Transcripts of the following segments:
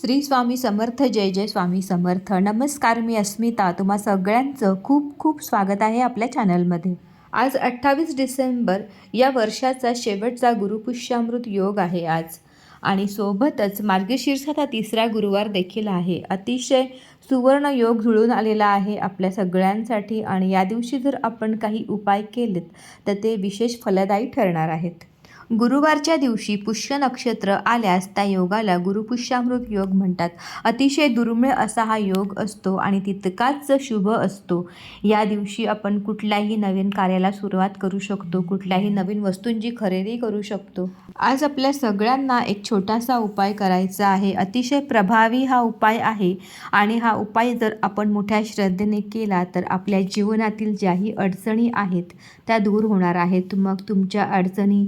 श्री स्वामी समर्थ जय जय स्वामी समर्थ. नमस्कार मी अस्मिता. तुम्हा सगळ्यांचं खूप खूप स्वागत आहे आपल्या चॅनलमध्ये. आज अठ्ठावीस डिसेंबर या वर्षाचा शेवटचा गुरुपुष्यामृत योग आहे आज. आणि सोबतच मार्गशीर्षाचा तिसरा गुरुवार देखील आहे. अतिशय सुवर्ण योग जुळून आलेला आहे आपल्या सगळ्यांसाठी. आणि या दिवशी जर आपण काही उपाय केलेत तर ते विशेष फलदायी ठरणार आहेत. गुरुवारच्या दिवशी पुष्य नक्षत्र आल्यास त्या योगाला गुरुपुष्यामृत योग म्हणतात. अतिशय दुर्मिळ असा हा योग असतो आणि तितकाच शुभ असतो. या दिवशी आपण कुठल्याही नवीन कार्याला सुरुवात करू शकतो कुठल्याही नवीन वस्तूंची खरेदी करू शकतो. आज आपल्या सगळ्यांना एक छोटासा उपाय करायचा आहे. अतिशय प्रभावी हा उपाय आहे आणि हा उपाय जर आपण मोठ्या श्रद्धेने केला तर आपल्या जीवनातील ज्याही अडचणी आहेत त्या दूर होणार आहेत. मग तुमच्या अडचणी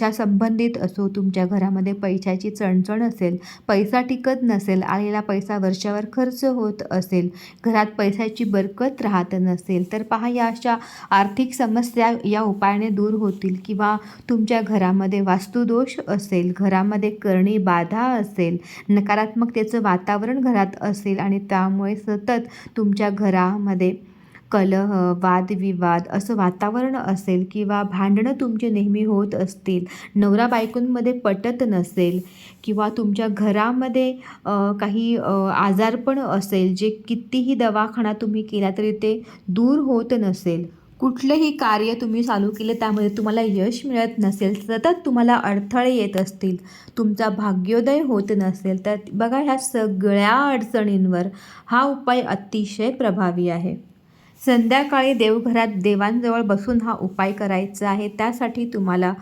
पैशासंबंधित असो तुमच्या घरामध्ये पैशाची चणचण असेल पैसा टिकत नसेल आलेला पैसा वर्षावर खर्च होत असेल घरात पैशाची बरकत राहत नसेल तर पहा या अशा आर्थिक समस्या या उपायाने दूर होतील किंवा तुमच्या घरामध्ये वास्तुदोष असेल घरामध्ये करणी बाधा असेल नकारात्मकतेचं वातावरण घरात असेल आणि त्यामुळे सतत तुमच्या घरामध्ये कलह वादविवाद असं वातावरण असेल किंवा भांडणं तुमचे नेहमी होत असतील नवरा बायकोंमध्ये पटत नसेल किंवा तुमच्या घरामध्ये काही आजारपण असेल जे कितीही दवाखाना तुम्ही केला तरी ते दूर होत नसेल. कुठलंही कार्य तुम्ही चालू केलं त्यामध्ये तुम्हाला यश मिळत नसेल सतत तुम्हाला अडथळे येत असतील तुमचा भाग्योदय होत नसेल तर बघा ह्या सगळ्या अडचणींवर हा उपाय अतिशय प्रभावी आहे. संध्याकाळी देवघरात देवांजवळ बसून हा उपाय करायचा आहे. त्यासाठी तुम्हाला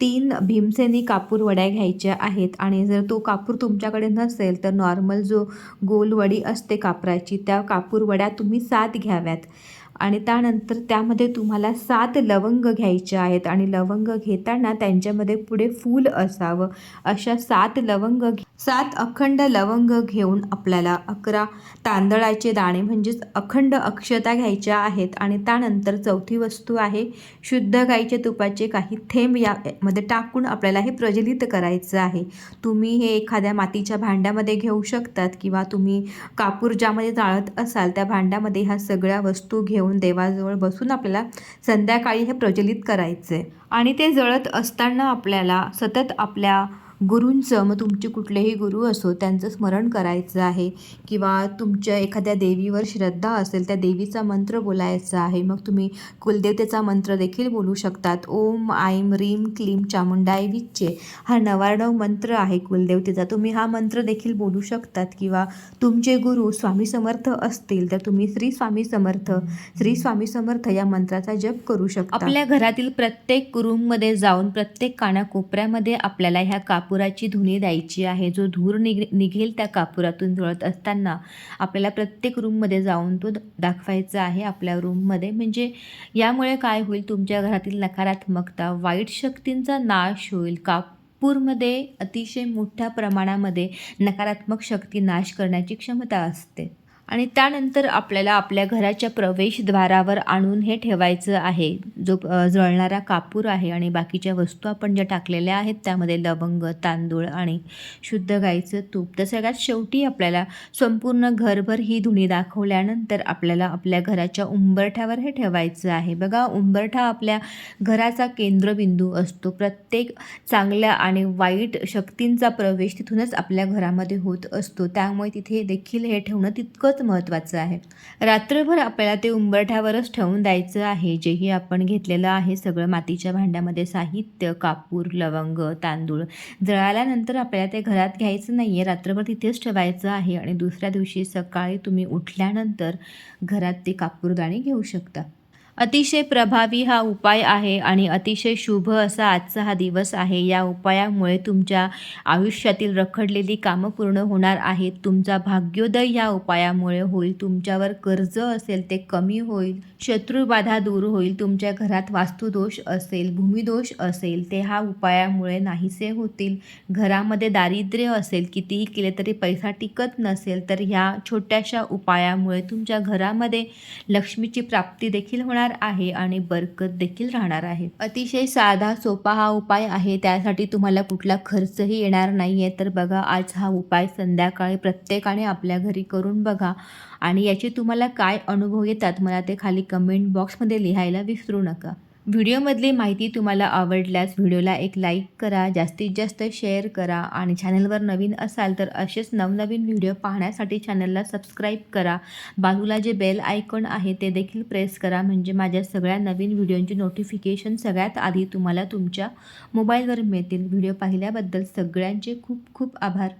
तीन भीमसेनी कापूर वड्या घ्यायच्या आहेत. आणि जर तो कापूर तुमच्याकडे नसेल तर नॉर्मल जो गोल वडी असते कापराची त्या कापूर वड्या तुम्ही सात घ्याव्यात. आणि त्यानंतर त्यामध्ये तुम्हाला सात लवंग घ्यायच्या आहेत. आणि लवंग घेताना त्यांच्यामध्ये पुढे फूल असावं. अशा सात लवंग घे- सात अखंड लवंग घेऊन आपल्याला अकरा तांदळाचे दाणे म्हणजेच अखंड अक्षता घ्यायच्या आहेत आणि त्यानंतर चौथी वस्तू आहे शुद्ध गाईच्या तुपाचे काही थेंब यामध्ये टाकून आपल्याला हे प्रज्वलित करायचं आहे. तुम्ही हे एखाद्या मातीच्या भांड्यामध्ये घेऊ शकतात किंवा तुम्ही कापूर ज्यामध्ये जाळत असाल त्या भांड्यामध्ये ह्या सगळ्या वस्तू घेऊन देवाजवळ बसून आपल्याला संध्याकाळी हे प्रज्वलित करायचं आहे आणि ते जळत असताना आपल्याला सतत आपल्या गुरूंचं मग तुमचे कुठलेही गुरु असो त्यांचं स्मरण करायचं आहे. किंवा तुमच्या एखाद्या देवीवर श्रद्धा असेल त्या देवीचा मंत्र बोलायचा आहे मग तुम्ही कुलदेवतेचा मंत्र देखील बोलू शकतात. ओम आईम रीम क्लीम चामुंडाय विच्चे. हा नवार्णव मंत्र आहे कुलदेवतेचा. तुम्ही हा मंत्र देखील बोलू शकतात. किंवा तुमचे गुरु स्वामी समर्थ असतील तर तुम्ही श्री स्वामी समर्थ श्री स्वामी समर्थ या मंत्राचा जप करू शकता. आपल्या घरातील प्रत्येक रूममध्ये जाऊन प्रत्येक कानाकोपऱ्यामध्ये आपल्याला ह्या काप कापुराची धुनी द्यायची आहे. जो धूर निघ निघेल त्या कापुरातून जळत असताना आपल्याला प्रत्येक रूममध्ये जाऊन तो दाखवायचा आहे आपल्या रूममध्ये. म्हणजे यामुळे काय होईल? तुमच्या घरातील नकारात्मकता वाईट शक्तींचा नाश होईल. कापूरमध्ये अतिशय मोठ्या प्रमाणामध्ये नकारात्मक शक्ती नाश करण्याची क्षमता असते. आणि त्यानंतर आपल्याला आपल्या घराच्या प्रवेशद्वारावर आणून हे ठेवायचं आहे. जो जळणारा कापूर आहे आणि बाकीच्या वस्तू आपण ज्या टाकलेल्या आहेत त्यामध्ये लवंग तांदूळ आणि शुद्ध गाईचं तूप. तर सगळ्यात शेवटी आपल्याला संपूर्ण घरभर ही धुणी दाखवल्यानंतर आपल्याला आपल्या घराच्या उंबरठ्यावर हे ठेवायचं आहे. बघा उंबरठा आपल्या घराचा केंद्रबिंदू असतो. प्रत्येक चांगल्या आणि वाईट शक्तींचा प्रवेश तिथूनच आपल्या घरामध्ये होत असतो. त्यामुळे तिथे देखील हे ठेवणं तितकंच महत्त्वाचं आहे. रात्रभर आपल्याला ते उंबरठ्यावरच ठेवून द्यायचं आहे. जेही आपण घेतलेलं आहे सगळं मातीच्या भांड्यामध्ये साहित्य कापूर लवंग तांदूळ जळाल्यानंतर आपल्याला ते घरात घ्यायचं नाही आहे रात्रभर तिथेच ठेवायचं आहे आणि दुसऱ्या दिवशी सकाळी तुम्ही उठल्यानंतर घरात ते कापूरदाणी घेऊ शकता. अतिशय प्रभावी हा उपाय आहे आणि अतिशय शुभ असा आजचा हा दिवस आहे. या उपायामुळे तुमच्या आयुष्यातील रखडलेली कामं पूर्ण होणार आहेत. तुमचा भाग्योदय या उपायामुळे होईल. तुमच्यावर कर्ज असेल ते कमी होईल. शत्रुबाधा दूर होईल. तुमच्या घरात वास्तुदोष असेल भूमिदोष असेल ते हा उपायामुळे नाहीसे होतील. घरामध्ये दारिद्र्य असेल कितीही केले तरी पैसा टिकत नसेल तर ह्या छोट्याशा उपायामुळे तुमच्या घरामध्ये लक्ष्मीची प्राप्ती देखील होणार राहणार आहे आणि बरकत देखील राहणार आहे. अतिशय साधा सोपा हा उपाय आहे. त्यासाठी तुम्हाला कुठला खर्चही येणार नाही आहे तर बघा आज हा उपाय संध्याकाळी प्रत्येकाने आपल्या घरी करून बघा. आणि याचे तुम्हाला काय अनुभव येतात मला ते खाली कमेंट बॉक्समध्ये लिहायला विसरू नका. व्हिडिओमधली माहिती तुम्हाला आवडल्यास व्हिडिओला एक लाईक करा जास्तीत जास्त शेअर करा आणि चॅनलवर नवीन असाल तर असेच नवनवीन व्हिडिओ पाहण्यासाठी चॅनलला सबस्क्राईब करा. बाजूला जे बेल आयकॉन आहे ते देखील प्रेस करा. म्हणजे माझ्या सगळ्या नवीन व्हिडिओंची नोटिफिकेशन सगळ्यात आधी तुम्हाला तुमच्या मोबाईलवर मिळतील. व्हिडिओ पाहिल्याबद्दल सगळ्यांचे खूप खूप आभार.